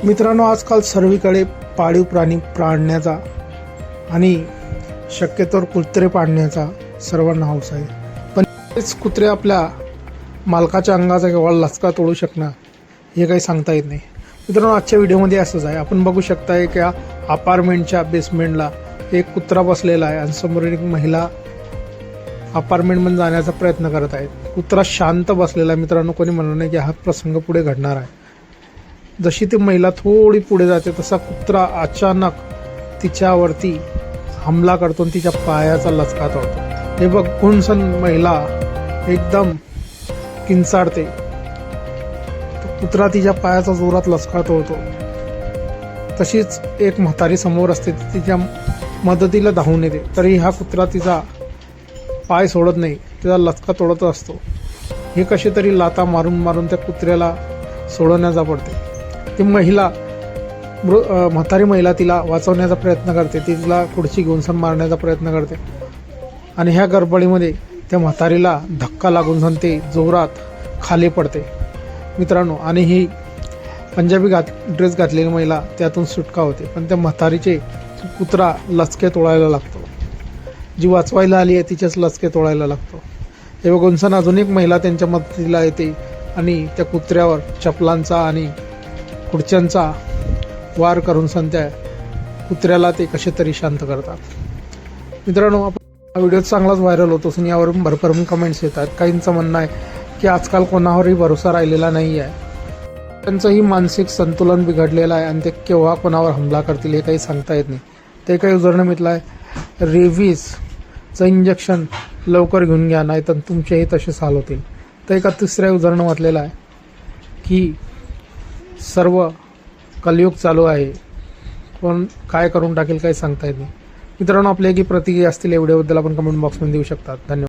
मित्रांनो आजकाल सर्वीकडे पाळीव प्राणी पाळण्याचा आणि शक्यतोवर कुत्रे पाळण्याचा सर्वांना हौस आहे. पण तेच कुत्रे आपल्या मालकाच्या अंगाचा केवळ लचका तोडू शकणार हे काही सांगता येत नाही. मित्रांनो आजच्या व्हिडिओमध्ये असंच आहे. आपण बघू शकताय की अपार्टमेंटच्या बेसमेंटला एक कुत्रा बसलेला आहे आणि समोर एक महिला अपार्टमेंटमध्ये जाण्याचा प्रयत्न करत आहेत. कुत्रा शांत बसलेला आहे. मित्रांनो कोणी म्हणणार नाही की हा प्रसंग पुढे घडणार आहे. जशी ती महिला थोडी पुढे जाते तसा कुत्रा अचानक तिच्यावरती हमला करतो आणि तिच्या पायाचा लचका तोडतो. हे बघून सण महिला एकदम किंचाडते कुत्रा तिच्या पायाचा जोरात लचका तोडतो. तशीच एक म्हातारी समोर असते ती तिच्या मदतीला धावून येते. तरी हा कुत्रा तिचा पाय सोडत नाही तिचा लचका तोडत असतो. हे कसे तरी लाता मारून मारून त्या कुत्र्याला सोडवण्याचा पडते. ती महिला मृ म्हातारी महिला तिला वाचवण्याचा प्रयत्न करते. ती तिला खुर्ची घेऊन सण मारण्याचा प्रयत्न करते. आणि ह्या गडबडीमध्ये त्या म्हातारीला धक्का लागून सण ते जोरात खाली पडते. मित्रांनो आणि ही पंजाबी घात ड्रेस घातलेली महिला त्यातून सुटका होते. पण त्या म्हातारीचे कुत्रा लचके तोडायला लागतो. जी वाचवायला आली आहे तिचेच लचके तोडायला लागतो. तेव्हा गुंसन सण अजून एक महिला त्यांच्या मदतीला येते आणि त्या कुत्र्यावर चपलांचा आणि खुर्च्यांचा वार करून सण त्या कुत्र्याला ते कसे तरी शांत करतात. मित्रांनो आपण हा व्हिडिओ चांगलाच व्हायरल होतो असून यावरून भरभरून कमेंट्स येतात. काहींचं म्हणणं आहे की आजकाल कोणावरही भरोसा राहिलेला नाही आहे त्यांचंही मानसिक संतुलन बिघडलेलं आहे आणि ते केव्हा कोणावर हमला करतील हे काही सांगता येत नाही. ते काही उदाहरणं म्हटलं आहे रेव्हिसचं इंजेक्शन लवकर घेऊन घ्या नाही तर तुमचेही तसेच हाल होतील. तर एका तिसऱ्या युजरनं म्हटलेलं आहे की सर्व कलयुग चालू आहे. पण काय करून टाकेल काही सांगता येत नाही. मित्रांनो आपले की प्रतिक्रिया असतील या व्हिडिओबद्दल आपण कमेंट बॉक्समध्ये देऊ शकतात. धन्यवाद.